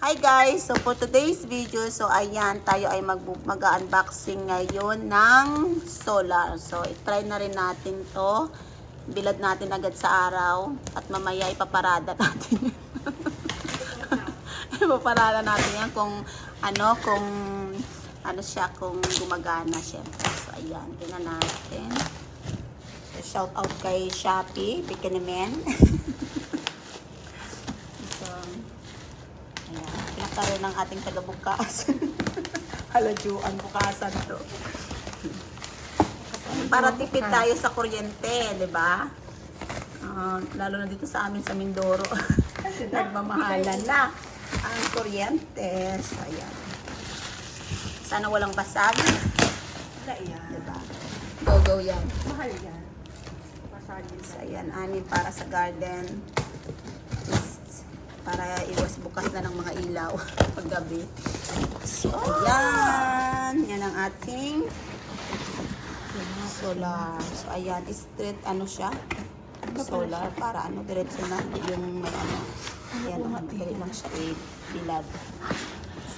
Hi guys! So for today's video, so ayan, tayo ay mag- mag-unboxing ngayon ng solar. So i-try na rin natin to. Bilad natin agad sa araw at mamaya ipaparada natin. ipaparada natin yan kung ano, kung ano siya, kung gumagana syempre. So ayan, tingnan natin. So shout out kay Shopee, Bikinimen. so, Ayan. Pinakaroon ng ating tagabukas. Halajuan bukasan to. Para tipid tayo sa kuryente, di ba? Ah, lalo na dito sa amin sa Mindoro. Nagmamahalan na ang kuryente. So, ayan. Sana walang basag. Wala yan. Di ba? Go-go yan. Mahal yan. Masagin So, ayan, anin para sa garden. Para iwas bukas na ng mga ilaw paggabi. So, ayan. Yan ang ating solar. So, ayan. Straight, ano siya? Solar. Para ano, diretso na yung may ano. Ayan, ang dali lang siya i-bilad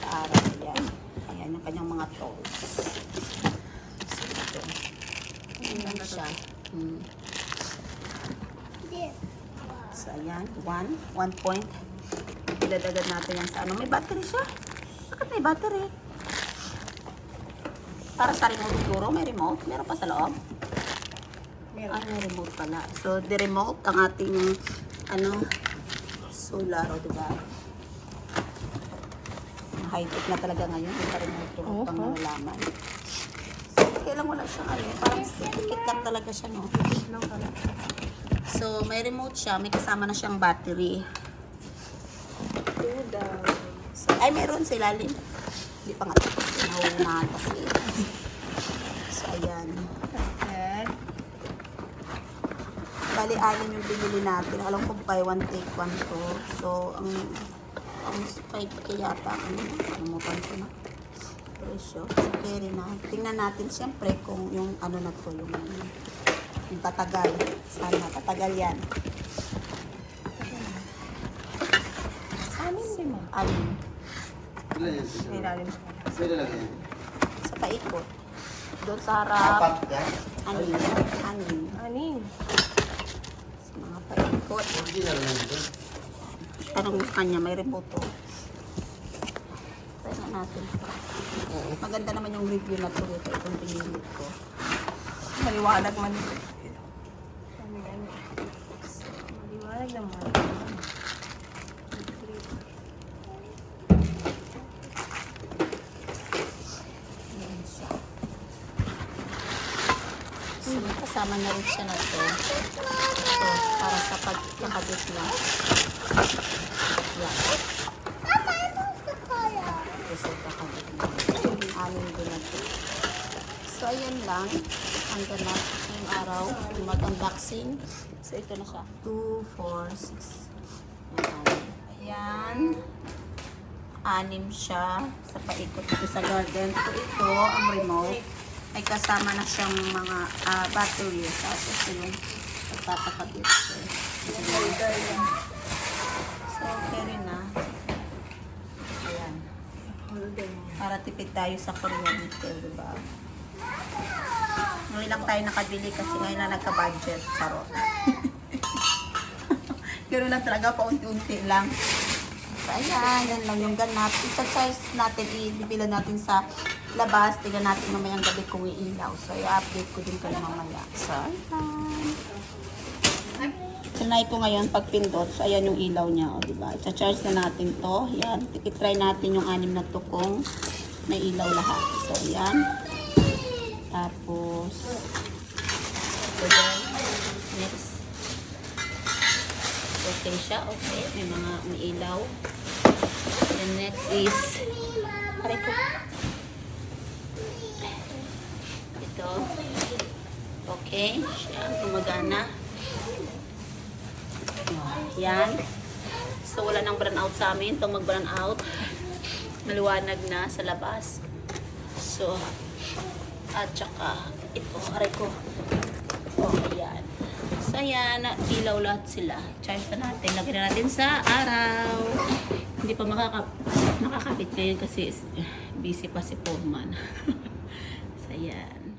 sa araw. Ayan. Ayan yung kanyang mga tools. So, ito. Ayan siya. Hmm. So, ayan. One. One point. Iladagad natin yan sa ano. May battery siya. Bakit may battery? Para sa remote siguro. May remote. Meron pa sa loob. Meron. Ah, may remote pala. So, the remote, ang ating, ano, solar, o, diba? High-tech na talaga ngayon. Yung remote remote Oo, pang ha? nalalaman. So, kailan wala siyang, ano, parang tikit lang talaga siya, no? So, may remote siya. May kasama na siyang battery. So, ay, meron sa ilalim. Hindi pa nga. Nauunahan kasi. So, ayan. Perfect. Bali, anim yung binili natin. Alam ko buy one, take one to. So, ang ang spike kaya yata. Ano, kalimutan ko na. Presyo. So, carry na. Tingnan natin siyempre kung yung ano na to. Yung, yung tatagal. Sana tatagal yan. Amin din mo. Anim. Ilan yan? May lalim. Pwede lang yan. Sa paikot. Doon sa harap. Apat ka? Anim. Anim. Anin. Sa mga paikot. Original lang ito. Tanong kanya, may remote to. Try na natin. Maganda naman yung review na to. Ito itong pinili ko. Maliwanag man ito. Ano yan? Maliwanag naman. Ayan siya. So, may kasama na rin siya na to. So, para sa pagkakabit na. Yan. Ito sa pagkakabit na. Anim din na to. So, ayan lang. Hanggang na ngayong araw. Mag-unboxing. So, ito na siya. 2, 4, 6. Ayan. Anim siya sa paikot sa garden. So, ito, ang remote. May kasama na siyang mga ah, battery. Tapos yung pagpapakabit. So, so carry na. Ayan. Para tipid tayo sa kuryente, di ba? Ngayon lang tayo nakabili kasi ngayon na nagka-budget. Charot. Pero lang talaga, paunti-unti lang. Ayan, yan lang yung ganap. Isa-size natin, ibibila natin sa labas. Tingnan natin mamayang gabi kung iilaw. So, i-update ko din kayo mamaya. So, ayan. Sinay ko ngayon pag pindot. So, ayan yung ilaw niya. O, diba? Isa-charge na natin to. Yan. I-try natin yung anim na to kung may ilaw lahat. So, ayan. Tapos, next. Okay siya. Okay. May mga may ilaw. Is, aray ko. Ito. Okay. Siya. Gumagana. Yan. So, wala nang burn out sa amin. Itong mag-burn out. Maliwanag na sa labas. So, at saka, ito, aray ko. Oh, ayan. So, ayan, ilaw lahat sila. Charge na natin. Lagyan na natin sa araw. Hindi pa makaka makakapit ngayon kasi busy pa si Foreman. so, yan.